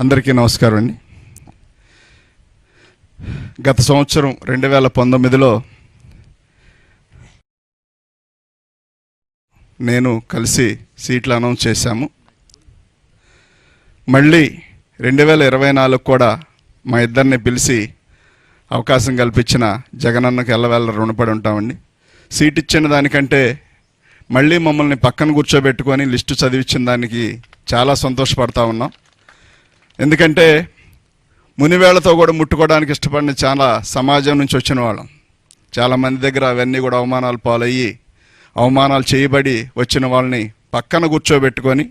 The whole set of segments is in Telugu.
అందరికీ నమస్కారం అండి. గత సంవత్సరం రెండు వేల పంతొమ్మిదిలో నేను కలిసి సీట్లు అనౌన్స్ చేశాము. మళ్ళీ రెండు వేల ఇరవై నాలుగు కూడా మా ఇద్దరిని పిలిచి అవకాశం కల్పించిన జగనన్నకు ఎల్లవేళ రుణపడి ఉంటామండి. సీట్ ఇచ్చిన దానికంటే మళ్ళీ మమ్మల్ని పక్కన కూర్చోబెట్టుకొని లిస్టు చదివించిన దానికి చాలా సంతోషపడతా ఉన్నాం. ఎందుకంటే మునివేళ్ళతో కూడా ముట్టుకోవడానికి ఇష్టపడిన చాలా సమాజం నుంచి వచ్చిన వాళ్ళం. చాలామంది దగ్గర అవన్నీ కూడా అవమానాలు పాలయ్యి అవమానాలు చేయబడి వచ్చిన వాళ్ళని పక్కన కూర్చోబెట్టుకొని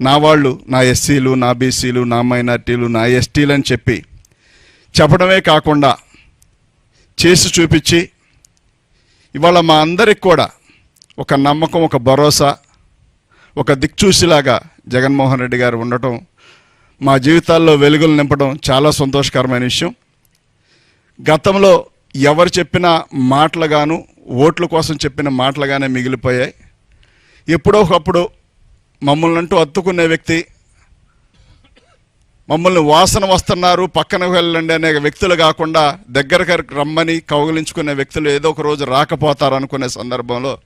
నా వాళ్ళు నా ఎస్సీలు నా బీసీలు నా మైనార్టీలు నా ఎస్టీలు అని చెప్పి చెప్పడమే కాకుండా చేసి చూపించి ఇవాళ మా అందరికి కూడా ఒక నమ్మకం ఒక భరోసా ఒక దిక్చూసిలాగా జగన్మోహన్ రెడ్డి గారు ఉండటం మా జీవితాల్లో వెలుగులు నింపడం చాలా సంతోషకరమైన విషయం. గతంలో ఎవరు చెప్పిన మాటలుగాను ఓట్ల కోసం చెప్పిన మాటలుగానే మిగిలిపోయాయి. ఎప్పుడో ఒకప్పుడు మమ్మల్ని అంటూ అత్తుకునే వ్యక్తి మమ్మల్ని వాసన వస్తున్నారు పక్కన వెళ్ళండి అనే వ్యక్తులు కాకుండా దగ్గరకు రమ్మని కౌగిలించుకునే వ్యక్తులు ఏదో ఒక రోజు రాకపోతారు అనుకునే సందర్భంలో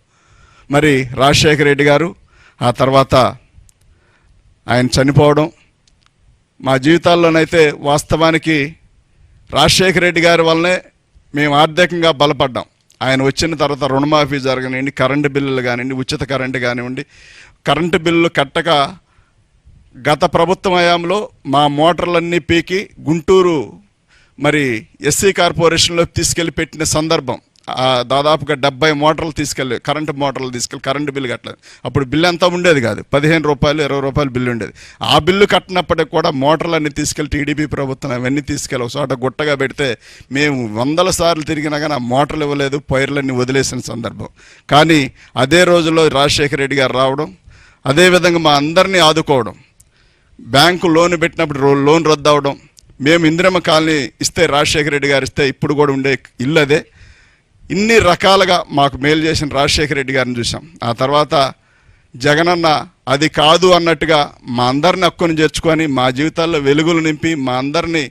మరి రాజశేఖర రెడ్డి గారు ఆ తర్వాత ఆయన చనిపోవడం మా జీవితాల్లోనైతే వాస్తవానికి రాజశేఖర రెడ్డి గారి వల్లనే మేము ఆర్థికంగా బలపడ్డాం. ఆయన వచ్చిన తర్వాత రుణమాఫీ జరగనివ్వండి కరెంటు బిల్లులు కానివ్వండి ఉచిత కరెంటు కానివ్వండి. కరెంటు బిల్లులు కట్టక గత ప్రభుత్వం హయాంలో మా మోటార్లన్నీ పీకి గుంటూరు మరి ఎస్సీ కార్పొరేషన్లోకి తీసుకెళ్ళి పెట్టిన సందర్భం. దాదాపుగా డెబ్బై మోటార్లు తీసుకెళ్ళి కరెంటు మోటార్లు తీసుకెళ్ళి కరెంటు బిల్లు కట్టలేదు. అప్పుడు బిల్లు అంతా ఉండేది కాదు. పదిహేను రూపాయలు ఇరవై రూపాయలు బిల్లు ఉండేది. ఆ బిల్లు కట్టినప్పటికి కూడా మోటార్లన్నీ తీసుకెళ్ళి టీడీపీ ప్రభుత్వం అవన్నీ తీసుకెళ్ళి ఒక చోట గుట్టగా పెడితే మేము వందల సార్లు తిరిగినా కానీ ఆ మోటార్లు ఇవ్వలేదు పైర్లన్నీ వదిలేసిన సందర్భం. కానీ అదే రోజుల్లో రాజశేఖర రెడ్డి గారు రావడం అదేవిధంగా మా అందరినీ ఆదుకోవడం బ్యాంకు లోన్ పెట్టినప్పుడు లోన్ రద్దు అవడం మేము ఇందిరమ్మ కాలనీ ఇస్తే రాజశేఖర రెడ్డి గారు ఇస్తే ఇప్పుడు కూడా ఉండే ఇల్లు అదే. ఇన్ని రకాలుగా మాకు మేలు చేసిన రాజశేఖర రెడ్డి గారిని చూసాం ఆ తర్వాత జగనన్న అది కాదు అన్నట్టుగా మా అందరిని హక్కును చేర్చుకొని మా జీవితాల్లో వెలుగులు నింపి మా అందరినీ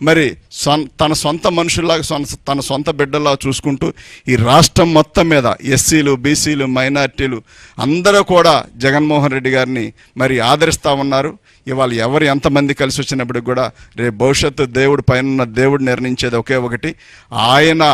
మరి సొన్ తన సొంత మనుషుల్లాగా సొంత తన సొంత బిడ్డల్లా చూసుకుంటూ ఈ రాష్ట్రం మొత్తం మీద ఎస్సీలు బీసీలు మైనార్టీలు అందరూ కూడా జగన్మోహన్ రెడ్డి గారిని మరి ఆదరిస్తూ ఉన్నారు. ఇవాళ ఎవరు ఎంతమంది కలిసి వచ్చినప్పటికి కూడా రేపు భవిష్యత్తు దేవుడు పైన దేవుడు నిర్ణయించేది ఒకే ఒకటి. ఆయన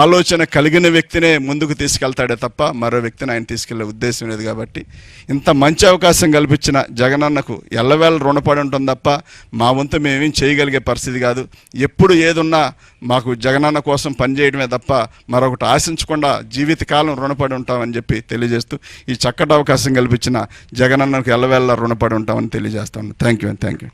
ఆలోచన కలిగిన వ్యక్తినే ముందుకు తీసుకెళ్తాడే తప్ప మరో వ్యక్తిని ఆయన తీసుకెళ్ళే ఉద్దేశం లేదు కాబట్టి ఇంత మంచి అవకాశం కల్పించిన జగనన్నకు ఎల్లవేళ రుణపడి ఉంటుంది తప్ప మా వంతు మేమేం చేయగలిగే పరిస్థితి కాదు. ఎప్పుడు ఏదున్నా మాకు జగనన్న కోసం పనిచేయడమే తప్ప మరొకటి ఆశించకుండా జీవితకాలం రుణపడి ఉంటామని చెప్పి తెలియజేస్తూ ఈ చక్కటి అవకాశం కల్పించిన జగనన్నకు ఎల్లవెల్ల రుణపడి ఉంటామని తెలియజేస్తాను థ్యాంక్ యూ థ్యాంక్ యూ